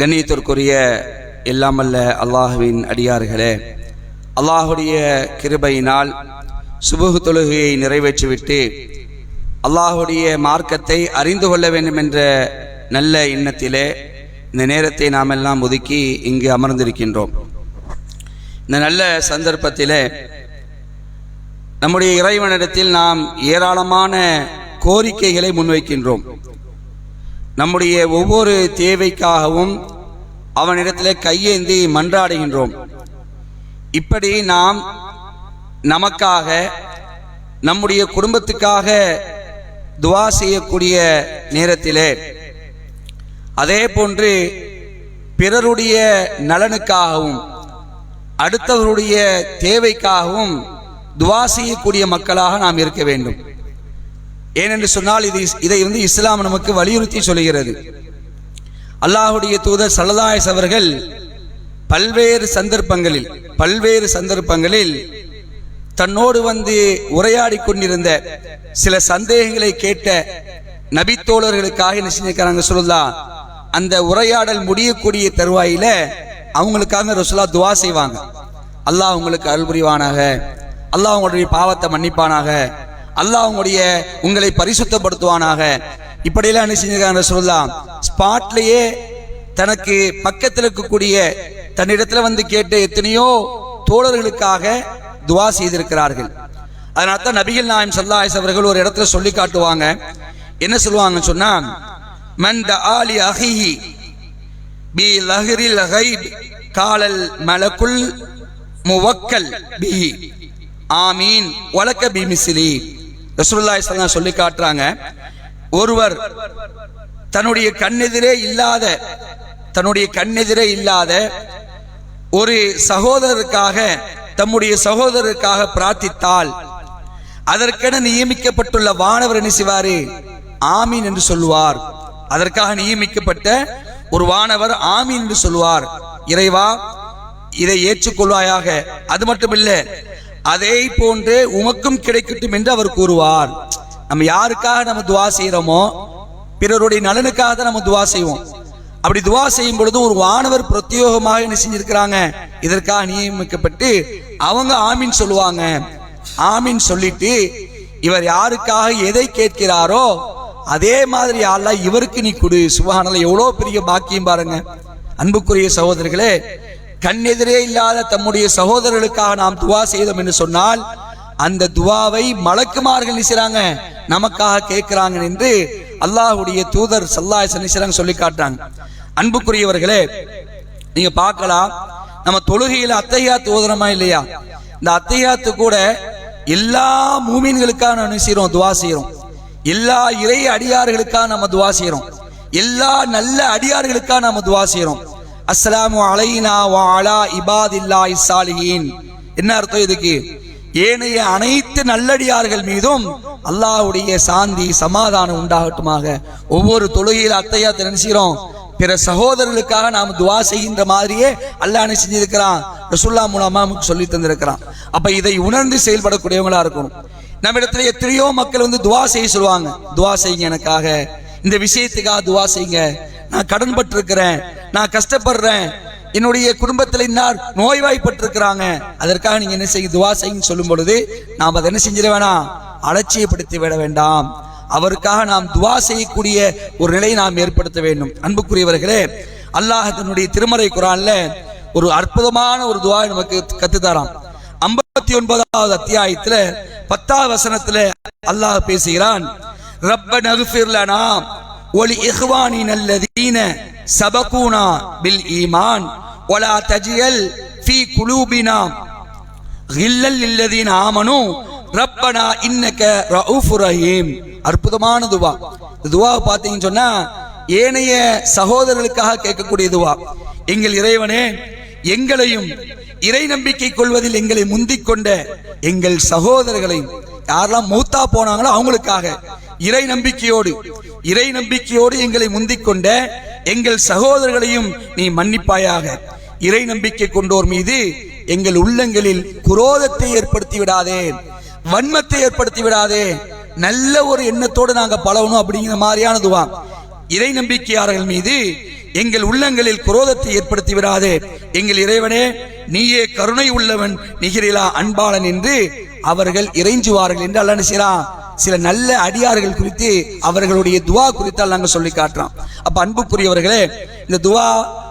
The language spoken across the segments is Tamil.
கண்ணியத்திற்குரிய எல்லாமல்ல அல்லாஹுவின் அடியார்களே அல்லாஹுடைய கிருபையினால் சுபுகு தொழுகையை நிறைவேற்றிவிட்டு அல்லாஹுடைய மார்க்கத்தை அறிந்து கொள்ள வேண்டும் என்ற நல்ல எண்ணத்திலே இந்த நேரத்தை நாம் எல்லாம் ஒதுக்கி இங்கு அமர்ந்திருக்கின்றோம். இந்த நல்ல சந்தர்ப்பத்திலே நம்முடைய இறைவனிடத்தில் நாம் ஏராளமான கோரிக்கைகளை முன்வைக்கின்றோம். நம்முடைய ஒவ்வொரு தேவைக்காகவும் அவனிடத்தில் கையேந்தி மன்றாடுகின்றோம். இப்படி நாம் நமக்காக நம்முடைய குடும்பத்துக்காக துவா செய்யக்கூடிய நேரத்திலே அதே போன்று பிறருடைய நலனுக்காகவும் அடுத்தவருடைய தேவைக்காகவும் துவா செய்யக்கூடிய மக்களாக நாம் இருக்க வேண்டும். ஏனென்று சொன்னால் இது இதை வந்து இஸ்லாம் நமக்கு வலியுறுத்தி சொல்கிறது அல்லாஹுடைய தூதர் சல்லதாயஸ் அவர்கள் பல்வேறு சந்தர்ப்பங்களில் பல்வேறு சந்தர்ப்பங்களில் தன்னோடு வந்து உரையாடி கொண்டிருந்த சில சந்தேகங்களை கேட்ட நபித்தோழர்களுக்காக என்ன செஞ்சிருக்கிறாங்க சொல்லலாம் அந்த உரையாடல் முடியக்கூடிய தருவாயில அவங்களுக்காக ரசுல்லா துவா செய்வாங்க. அல்லாஹ் உங்களுக்கு அருள் புரிவானாக அல்லாஹ் உங்களுடைய பாவத்தை மன்னிப்பானாக. அல்லாஹ் உங்களுடைய உங்களை பரிசுத்தப்படுத்துவானாக. இப்படியெல்லாம் என்ன செஞ்சிருக்காங்க சொல்லலாம் ஸ்பாட்லயே தனக்கு பக்கத்தில் இருக்கக்கூடிய தன்னிடத்தில் வந்து கேட்ட எத்தனையோ தோழர்களுக்காக துவா செய்திருக்கிறார்கள். அதனால தான் நபிகள் நாயம் சல்லாஸ் அவர்கள் ஒரு இடத்துல சொல்லி காட்டுவாங்க. என்ன சொல்லுவாங்கன்னு சொன்னா மன் ஆலி அஹிஹி பி லஹரில் கைப் காலல் மலக்குல் முவக்கல் பிஹி. ஆமீன். வழக்க பிமிசிலி ரசூல்லா சொல்லி காட்டுறாங்க ஒருவர் தன்னுடைய கண்ணெதிரே இல்லாத தன்னுடைய கண்ணெதிரே இல்லாத ஒரு சகோதரருக்காக தம்முடைய சகோதரருக்காக பிரார்த்தித்தால் அதற்கென நியமிக்கப்பட்டுள்ள வானவர் என்ன செய்வாரு? ஆமீன் என்று சொல்லுவார். அதற்காக நியமிக்கப்பட்ட ஒரு வானவர் ஆமீன் என்று சொல்லுவார். இறைவா இதை ஏற்றுக்கொள்வாயாக. அது மட்டுமில்ல அதே போன்று உமக்கும் கிடைக்கட்டும் என்று அவர் கூறுவார். நம்ம யாருக்காக நம்ம துவா செய்கிறோமோ பிறருடைய நலனுக்காக தான் நம்ம துவா செய்வோம். அப்படி துவா செய்யும் பொழுது ஒரு வானவர் பிரத்யோகமாக என்ன செஞ்சிருக்கிறாங்க? இதற்காக நியமிக்கப்பட்டு அவங்க ஆமீன் சொல்லுவாங்க. ஆமீன் சொல்லிட்டு இவர் யாருக்காக எதை கேட்கிறாரோ அதே மாதிரி அல்ல இவருக்கு நீ கொடு. சுபஹானல்ல எவ்வளோ பெரிய பாக்கியம் பாருங்க. அன்புக்குரிய சகோதரர்களே கண்ணெதிரே இல்லாத தம்முடைய சகோதரர்களுக்காக நாம் துவா செய்தோம் என்று சொன்னால் அந்த துவாவை மலக்குமார்கள் நினைச்சாங்க நமக்காக கேட்கிறாங்க என்று அல்லாஹுடைய தூதர் சல்லாய் சனிச்சாங்க சொல்லி காட்டுறாங்க. அன்புக்குரியவர்களே நீங்க பார்க்கலாம். நம்ம தொழுகையில அத்தையா தூதரமா இல்லையா? இந்த அத்தையாத்து கூட எல்லா மூமீன்களுக்காக நம்ம செய்யறோம் துவா செய்யறோம் எல்லா இறை அடியார்களுக்காக நம்ம துவா செய்யறோம் எல்லா நல்ல அடியார்களுக்காக நம்ம துவா செய்யறோம் அஸ்ஸலாமு அலைனா வா அலா இசாலியின் என்ன அர்த்தம் இதுக்கு? ஏனைய அனைத்து நல்லடியார்கள் மீதும் அல்லாஹ்வுடைய சாந்தி சமாதானம் உண்டாகட்டுமாக. ஒவ்வொரு தொழுகையில் அத்தையா நினைச்சிரோம் பிற சகோதரர்களுக்காக நாம் துவா செய்கின்ற மாதிரியே அல்லாஹ் என்ன செஞ்சிருக்கிறான்? ரசுல்லா மூலமா நமக்கு சொல்லி தந்திருக்கிறான். அப்ப இதை உணர்ந்து செயல்படக்கூடியவங்களா இருக்கணும். நம்ம இடத்துல எத்தனையோ மக்கள் வந்து துவா செய்ய சொல்லுவாங்க. துவா செய்யுங்க எனக்காக. இந்த விஷயத்துக்காக துவா செய்யுங்க. நான் கடன் பட்டிருக்கிறேன் நான் கஷ்டப்படுறேன். என்னுடைய குடும்பத்தில் இன்னார் நோய்வாய்ப்பட்டிருக்கிறாங்க. அதற்காக நீங்க என்ன செய்ய துவா செய்யுன்னு சொல்லும் பொழுது நாம் அதை என்ன செஞ்சிட வேணாம்? அலட்சியப்படுத்தி விட வேண்டாம். அவருக்காக நாம் துவா செய்யக்கூடிய ஒரு நிலையை நாம் ஏற்படுத்த வேண்டும். அன்புக்குரியவர்களே அல்லாஹ் தன்னுடைய திருமறை குரான்ல ஒரு அற்புதமான ஒரு துவா நமக்கு கத்துத்தரான் ஐம்பத்தி ஒன்பதாவது அத்தியாயத்துல பத்தாவது வசனத்துல அல்லாஹ் பேசுகிறான் ரப்ப நகுஃபிர்லனா ஒலி இஹ்வானின் நல்லதீன சபகூனா பில் ஈமான் ஒலா தஜியல் ஃபி குலூபினா கில்லல் இல்லதீன ஆமனு ரப்பனா இன்னக்க ரவுஃபு ரஹீம் அற்புதமான துவா. துவா பார்த்தீங்கன்னு சொன்னா ஏனைய சகோதரர்களுக்காக கேட்கக்கூடிய துவா. எங்கள் இறைவனே எங்களையும் இறை நம்பிக்கை கொள்வதில் எங்களை முந்திக் கொண்ட எங்கள் சகோதரர்களையும் யாரெல்லாம் மூத்தா போனாங்களோ அவங்களுக்காக இறை நம்பிக்கையோடு இறை நம்பிக்கையோடு எங்களை முந்திக் கொண்ட எங்கள் சகோதரர்களையும் நீ மன்னிப்பாயாக. இறை நம்பிக்கை கொண்டோர் மீது எங்கள் உள்ளங்களில் குரோதத்தை ஏற்படுத்தி விடாதே. வன்மத்தை ஏற்படுத்தி விடாதே. நல்ல ஒரு எண்ணத்தோடு நாங்க பழகணும் அப்படிங்கிற மாதிரியானதுவா இறை நம்பிக்கையாளர்கள் மீது எங்கள் உள்ளங்களில் குரோதத்தை ஏற்படுத்தி விடாதே. எங்கள் இறைவனே நீயே கருணை உள்ளவன் நிகிரிலா அன்பாளன் என்று அவர்கள் இறைஞ்சுவார்கள் என்று அல்ல செய்யலாம் சில நல்ல அடியார்கள் குறித்து அவர்களுடைய துவா குறித்தால் நாங்கள் சொல்லி காட்டுறோம். அப்ப அன்புக்குரியவர்களே இந்த துவா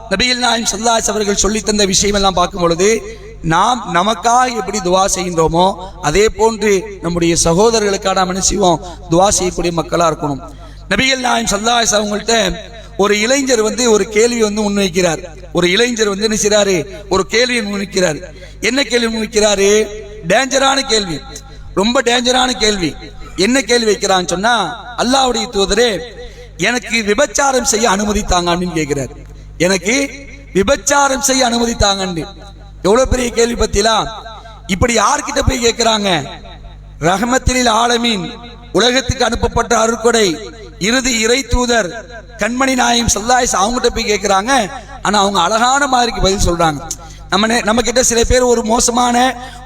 நபிகள் நாயம் சல்லாஸ் அவர்கள் சொல்லி தந்த விஷயம் எல்லாம் பார்க்கும் பொழுது நாம் நமக்காக எப்படி துவா செய்கின்றோமோ அதே போன்று நம்முடைய சகோதரர்களுக்காக நாம் என்ன செய்வோம்? துவா செய்யக்கூடிய மக்களா இருக்கணும். நபிகள் நாயம் சல்லாஸ் அவங்கள்ட்ட ஒரு இளைஞர் வந்து ஒரு கேள்வி வந்து முன்வைக்கிறார். ஒரு இளைஞர் வந்து என்ன செய்யறாரு ஒரு கேள்வியை முன்வைக்கிறார். என்ன கேள்வி முன்வைக்கிறாரு? டேஞ்சரான கேள்வி. ரொம்ப டேஞ்சரான கேள்வி. என்ன கேள்வி வைக்கிறான்னு சொன்னா அல்லாவுடைய தூதரே எனக்கு விபச்சாரம் செய்ய அனுமதி அப்படின்னு கேட்கிறார். எனக்கு விபச்சாரம் செய்ய அனுமதி தாங்கன்னு எவ்வளவு பெரிய கேள்வி பத்திலாம் இப்படி யார்கிட்ட போய் கேட்கிறாங்க? ரஹமத்தினில் ஆலமீன் உலகத்துக்கு அனுப்பப்பட்ட அருட்கொடை இறுதி இறை தூதர் கண்மணி நாயம் சல்லாயஸ் அவங்ககிட்ட போய் கேட்கிறாங்க. ஆனா அவங்க அழகான மாதிரிக்கு பதில் சொல்றாங்க. நம்ம நம்ம கிட்ட சில பேர் ஒரு மோசமான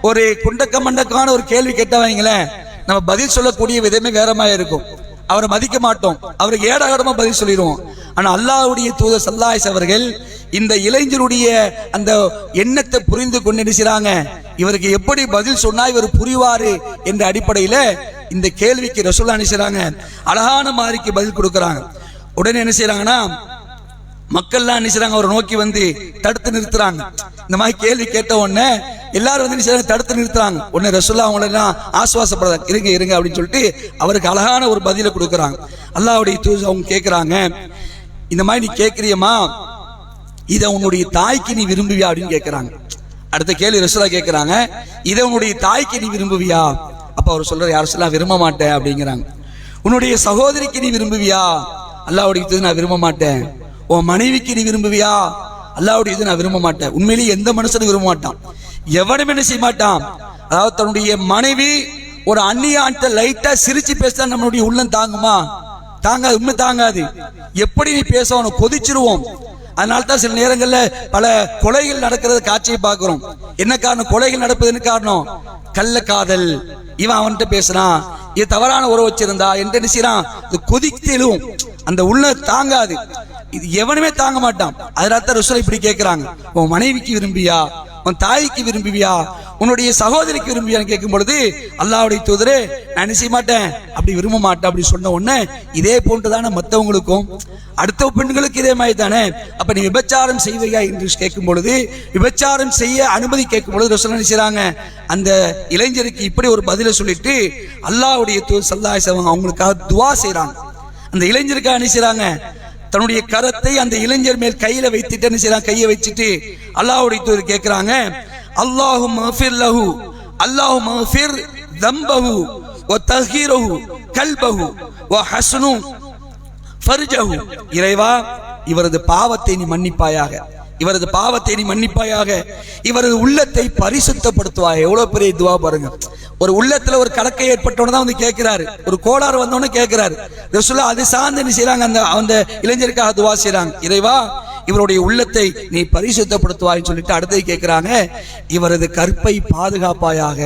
ஒரு குண்டக்க மண்டக்கான ஒரு கேள்வி கேட்டவங்களேன் நம்ம பதில் சொல்லக்கூடிய விதமே வேற இருக்கும் அவரை மதிக்க மாட்டோம். அவருக்கு ஏடாகடமா பதில் சொல்லிடுவோம். ஆனா அல்லாவுடைய தூதர் சல்லாயஸ் அவர்கள் இந்த இளைஞருடைய அந்த எண்ணத்தை புரிந்து கொண்டு என்ன இவருக்கு எப்படி பதில் சொன்னா இவர் புரிவாரு என்ற அடிப்படையில இந்த கேள்விக்கு ரசூல்லா நினைச்சாங்க அழகான மாதிரிக்கு பதில் கொடுக்குறாங்க. உடனே என்ன செய்யறாங்கன்னா மக்கள்லாம் நினைச்சாங்க அவரை நோக்கி வந்து தடுத்து நிறுத்துறாங்க. இந்த மாதிரி கேள்வி கேட்ட உடனே எல்லாரும் வந்து நினைச்சாங்க தடுத்து நிறுத்துறாங்க. உடனே ரசுல்லா அவங்கள எல்லாம் ஆசுவாசப்படுறாங்க? இருங்க இருங்க அப்படின்னு சொல்லிட்டு அவருக்கு அழகான ஒரு பதிலை கொடுக்குறாங்க. அல்லாவுடைய தூஸ் அவங்க கேட்குறாங்க இந்த மாதிரி நீ கேட்குறியம்மா இதை உன்னுடைய தாய்க்கு நீ விரும்புவியா? அப்படின்னு கேட்குறாங்க அடுத்த கேள்வி ரசுல்லா கேட்குறாங்க இதை உன்னுடைய தாய்க்கு நீ விரும்புவியா? அப்போ அவர் சொல்கிற யார் சொல்லா விரும்ப மாட்டேன் அப்படிங்கிறாங்க. உன்னுடைய சகோதரிக்கு நீ விரும்புவியா? அல்லாவுடைய இது நான் விரும்ப மாட்டேன். உன் மனைவிக்கு நீ விரும்புவியா? அல்லாவுடைய இது நான் விரும்ப மாட்டேன். உண்மையிலேயே எந்த மனுஷனும் விரும்ப மாட்டான். எவனும் என்ன செய்ய மாட்டான்? அதாவது தன்னுடைய மனைவி ஒரு அந்நிய ஆண்ட லைட்டா சிரிச்சு பேசினா நம்மளுடைய உள்ளம் தாங்குமா? தாங்காது உண்மை தாங்காது. எப்படி நீ பேசணும் கொதிச்சிருவோம். அதனால தான் சில நேரங்களில் பல கொலைகள் நடக்கிறது காட்சியை பார்க்குறோம். என்ன காரணம்? கொலைகள் நடப்பதுன்னு காரணம்? கள்ள காதல். இவன் அவன்கிட்ட பேசுறான் இது தவறான உறவு வச்சிருந்தா என்று என்ன செய்யறான் இது கொதித்தெழுவும் அந்த உள்ள தாங்காது. இது எவனுமே தாங்க மாட்டான். அதனால தான் ருசுல இப்படி கேட்கிறாங்க உன் மனைவிக்கு விரும்பியா? உன் தாய்க்கு விரும்புவியா? உன்னுடைய சகோதரிக்கு விரும்பியான்னு கேட்கும் பொழுது அல்லாவுடைய தூதரே நான் செய்ய மாட்டேன்? அப்படி விரும்ப மாட்டேன் அப்படி சொன்ன உடனே இதே போன்றுதானே மற்றவங்களுக்கும் அடுத்த பெண்களுக்கு இதே மாதிரி தானே அப்ப நீ விபச்சாரம் செய்வையா என்று கேட்கும் பொழுது விபச்சாரம் செய்ய அனுமதி கேட்கும் பொழுது ரசூல் நினைச்சாங்க அந்த இளைஞருக்கு இப்படி ஒரு பதிலை சொல்லிட்டு அல்லாவுடைய தூதர் சல்லாஹ் அவங்களுக்காக துவா செய்யறாங்க அந்த இளைஞருக்காக நினைச்சாங்க தன்னுடைய கரத்தை அந்த இளைஞர் மேல் கையில வைத்துட்டு என்ன கையை வச்சுட்டு அல்லாஹ்வுடைய தூதர் கேட்கிறாங்க அல்லாஹு மஃபிர் லஹு அல்லாஹு மஃபிர் தம்பஹு ஓ தஹீரஹு கல்பஹு ஓ ஹஸ்னு ஃபர்ஜஹு. இறைவா இவரது பாவத்தை நீ மன்னிப்பாயாக. இவரது பாவத்தை நீ மன்னிப்பாயாக. இவரது உள்ளத்தை பரிசுத்தப்படுத்துவாய் எவ்வளவு பெரிய இதுவா பாருங்க. ஒரு உள்ளத்துல ஒரு கலக்கை ஏற்பட்டவன தான் வந்து கேட்கிறாரு. ஒரு கோளாறு வந்தவொடனே கேட்கிறாரு. ரசூலா அது சார்ந்து என்ன செய்யறாங்க அந்த அந்த இளைஞருக்காக துவா செய்யறாங்க இறைவா இவருடைய உள்ளத்தை நீ பரிசுத்தப்படுத்துவாய்ன்னு சொல்லிட்டு அடுத்தது கேட்கிறாங்க. இவரது கற்பை பாதுகாப்பாயாக.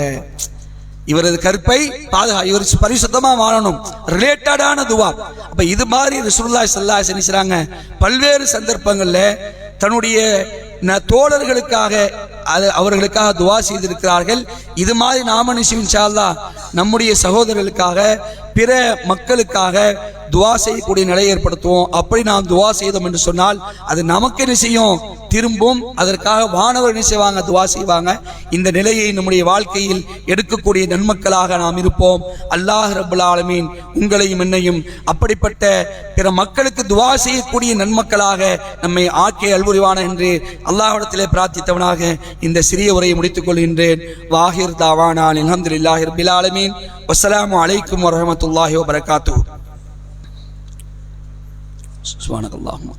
இவரது கற்பை பாதுகா இவர் பரிசுத்தமா வாழணும். ரிலேட்டடான துவா. அப்ப இது மாதிரி ரசூலுல்லாஹி செல்லா செஞ்சுறாங்க பல்வேறு சந்தர்ப்பங்கள்ல தன்னுடைய ந- தோழர்களுக்காக அது அவர்களுக்காக துவா செய்திருக்கிறார்கள். இது மாதிரி நாம நிச்சயம் இன்ஷா நம்முடைய சகோதரர்களுக்காக பிற மக்களுக்காக துவா செய்யக்கூடிய நிலை ஏற்படுத்துவோம். அப்படி நாம் துவா செய்தோம் என்று சொன்னால் அது நமக்கு என்ன செய்யும்? திரும்பும். அதற்காக வானவர் என்ன செய்வாங்க? துவா செய்வாங்க. இந்த நிலையை நம்முடைய வாழ்க்கையில் எடுக்கக்கூடிய நன்மக்களாக நாம் இருப்போம். அல்லாஹ் ரபுல் ஆலமீன் உங்களையும் என்னையும் அப்படிப்பட்ட பிற மக்களுக்கு துவா செய்யக்கூடிய நன்மக்களாக நம்மை ஆக்கிய அல்புரிவான என்று அல்லாஹிடத்திலே பிரார்த்தித்தவனாக இந்த சிறிய உரையை முடித்துக் கொள்கின்றேன். வாஹிர் தாவானான் அல்ஹம்துலில்லாஹி ரபில் ஆலமீன். அலைக்கும் வரமத்துல்லாஹி வபரகாத்துஹு. சுபானக் அல்லாஹும்